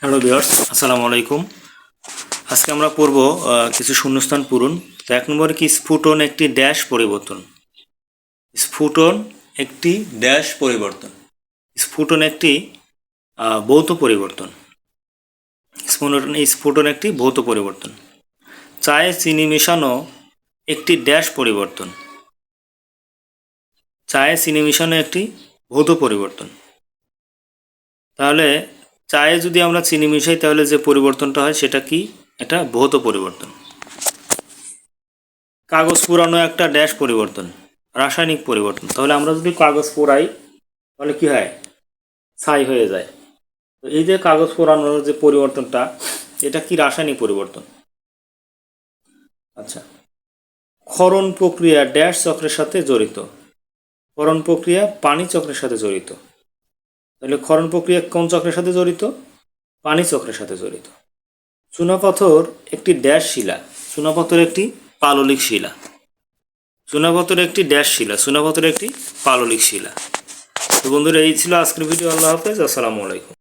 Hello বিয়ার্স আসসালামু আলাইকুম আজকে আমরা পড়ব কিছু শূন্যস্থান পূরণ তো এক নম্বরে কি স্ফুটন একটি ড্যাশ পরিবর্তন? স্ফুটন একটি ড্যাশ পরিবর্তন। স্ফুটন একটি ভৌত পরিবর্তন। স্ফুটন স্ফুটন একটি ভৌত পরিবর্তন। চায়ে চিনি মেশানো একটি ড্যাশ পরিবর্তন। চায়ে চিনি মেশানো একটি ভৌত পরিবর্তন। তাহলে চায়ে যদি আমরা চিনি মিশাই, তাহলে যে পরিবর্তনটা হয় সেটা কি? এটা ভৌত পরিবর্তন। কাগজ পুরানো একটা ড্যাশ পরিবর্তন, রাসায়নিক পরিবর্তন। তাহলে আমরা যদি কাগজ পোড়াই তাহলে কি হয়? ছাই হয়ে যায়। তো এই যে কাগজ পোড়ানোর যে পরিবর্তনটা, এটা কি রাসায়নিক পরিবর্তন? আচ্ছা। ক্ষরণ প্রক্রিয়া ড্যাশ চক্রের সাথে জড়িত। ক্ষরণ প্রক্রিয়া পানি চক্রের সাথে জড়িত। তাহলে ক্ষরণ প্রক্রিয়া কোন চক্রের সাথে জড়িত? পানি চক্রের সাথে জড়িত। চুনাপাথর একটি ড্যাশ শিলা, চুনাপাথর একটি পাললিক শিলা। চুনাপাথর একটি ড্যাশ শিলা, চুনাপাথর একটি পাললিক শিলা। তো বন্ধুরা, এই ছিল আজকের ভিডিও। আল্লাহ হাফেজ, আসসালামু আলাইকুম।